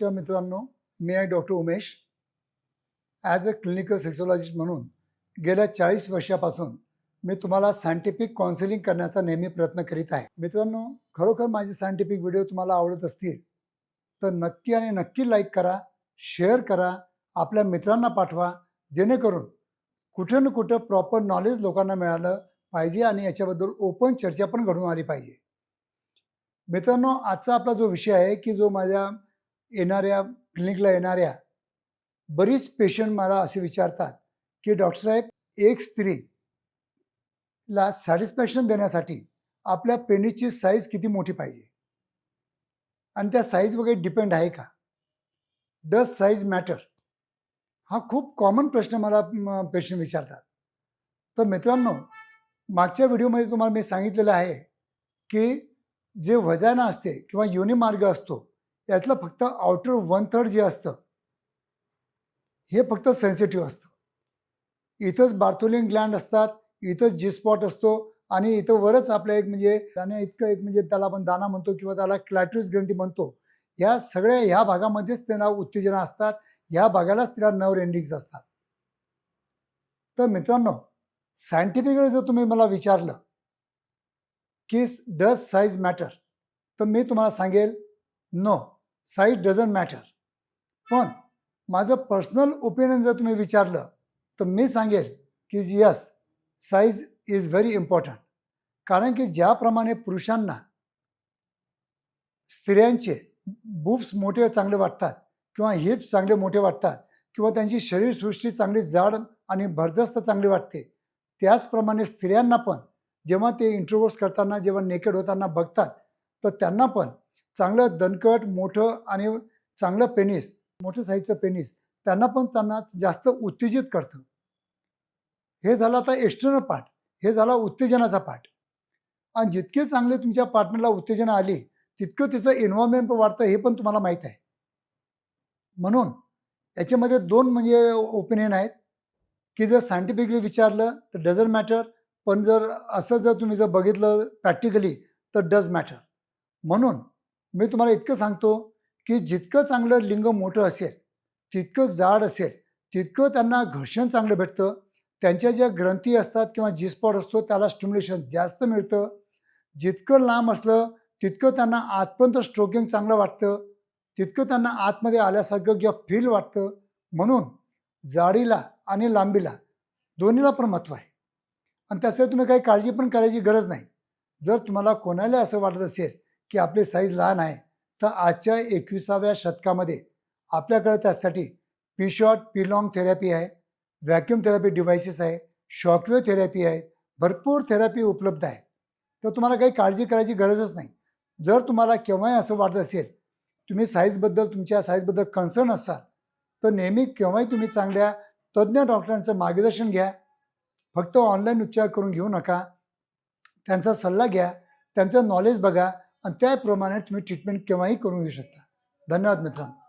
नमस्कार मित्रांनो मी आहे doctor Umesh. As a clinical sexologist म्हणून गेल्या चाळीस वर्षापासून मी तुम्हाला सायंटिफिक काउन्सिलिंग करण्याचा नेहमी प्रयत्न करीत आहे. मित्रांनो खरोखर माझे सायंटिफिक व्हिडिओ तुम्हाला आवडत असतील तर नक्की आणि नक्की लाईक करा शेअर करा आपल्या मित्रांना पाठवा जेणेकरून कुठं ना कुठं प्रॉपर नॉलेज लोकांना मिळालं पाहिजे आणि याच्याबद्दल ओपन चर्चा पण घडून आली पाहिजे. मित्रांनो आजचा आपला जो विषय आहे की जो माझ्या येणाऱ्या क्लिनिकला येणाऱ्या बरीच पेशंट मला असे विचारतात की डॉक्टर साहेब एक स्त्रीला सॅटिस्फॅक्शन देण्यासाठी आपल्या पेनीची साईज किती मोठी पाहिजे? आणि त्या साईज वगैरे डिपेंड आहे का? डस साईज मॅटर हा खूप कॉमन प्रश्न मला पेशंट विचारतात. तर मित्रांनो मागच्या व्हिडिओमध्ये तुम्हाला मी सांगितलेलं आहे की जे वजाना असते किंवा योनिमार्ग असतो यातलं फक्त आउटर वन थर्ड जे असतं हे फक्त सेन्सिटिव्ह असतं. इथंच बार्थोलिन ग्लँड असतात इथंच जी स्पॉट असतो आणि इथं वरच आपलं एक म्हणजे दाण्या इतकं एक म्हणजे त्याला आपण दाना म्हणतो किंवा त्याला क्लॅट्रिस ग्रंथी म्हणतो या सगळ्या ह्या भागामध्येच त्यांना उत्तेजना असतात ह्या भागालाच तिला नर्व एंडिंग्स असतात. तर मित्रांनो सायंटिफिकली जर तुम्ही मला विचारलं की डज साईज मॅटर तर मी तुम्हाला सांगेल नो साईज डझंट मॅटर पण माझं पर्सनल ओपिनियन जर तुम्ही विचारलं तर मी सांगेल की yes size is very important कारण की ज्याप्रमाणे पुरुषांना स्त्रियांचे बुप्स मोठे चांगले वाटतात किंवा हिप्स चांगले मोठे वाटतात किंवा त्यांची शरीरसृष्टी चांगली जाड आणि भरदस्त चांगली वाटते त्याचप्रमाणे स्त्रियांना पण. जेव्हा ते इंट्रोवर्स करताना जेव्हा नेकेड होताना बघतात तर त्यांना पण चांगलं दणकट मोठं आणि चांगलं पेनिस मोठं साईजचं पेनिस त्यांना पण त्यांना जास्त उत्तेजित करतं. हे झालं आता एक्स्टर्नल पार्ट हे झाला उत्तेजनाचा पार्ट आणि जितके चांगले तुमच्या पार्टनरला उत्तेजना आली तितकं तिचं एन्व्हायरमेंट वाढतं हे पण तुम्हाला माहीत आहे. म्हणून याच्यामध्ये दोन म्हणजे ओपिनियन आहेत. की जर सायंटिफिकली विचारलं तर डझंट मॅटर पण जर असं जर तुम्ही जर बघितलं प्रॅक्टिकली तर डज मॅटर म्हणून मी तुम्हाला इतकं सांगतो की जितकं चांगलं लिंग मोठं असेल तितकं जाड असेल तितकं त्यांना घर्षण चांगलं भेटतं. त्यांच्या ज्या ग्रंथी असतात किंवा जी स्पॉट असतो त्याला स्टिम्युलेशन जास्त मिळतं. जितकं लांब असलं तितकं त्यांना आतपर्यंत स्ट्रोकिंग चांगलं वाटतं. तितकं त्यांना आतमध्ये आल्यासारखं किंवा फील वाटतं. म्हणून जाडीला आणि लांबीला दोन्हीला पण महत्त्व आहे. आणि त्यासाठी तुम्ही काही काळजी पण करायची गरज नाही. जर तुम्हाला कोणाला असं वाटत असेल की आपली साईज लहान आहे तर आजच्या एकविसाव्या शतकामध्ये आपल्याकडे त्यासाठी P short P long therapy आहे व्हॅक्युम थेरपी डिव्हायसेस आहे शॉकवेव्ह थेरपी आहे भरपूर थेरपी उपलब्ध आहे. तर तुम्हाला काही काळजी करायची गरजच नाही. जर तुम्हाला केव्हाही असं वाटत असेल तुम्ही साईजबद्दल तुमच्या साईजबद्दल कन्सर्न असाल तर नेहमी केव्हाही तुम्ही चांगल्या तज्ज्ञ डॉक्टरांचं मार्गदर्शन घ्या. फक्त ऑनलाईन उपचार करून घेऊ नका. त्यांचा सल्ला घ्या. त्यांचं नॉलेज बघा. आणि त्याप्रमाणे तुम्ही ट्रीटमेंट केव्हाही करून घेऊ शकता. धन्यवाद मित्रांनो.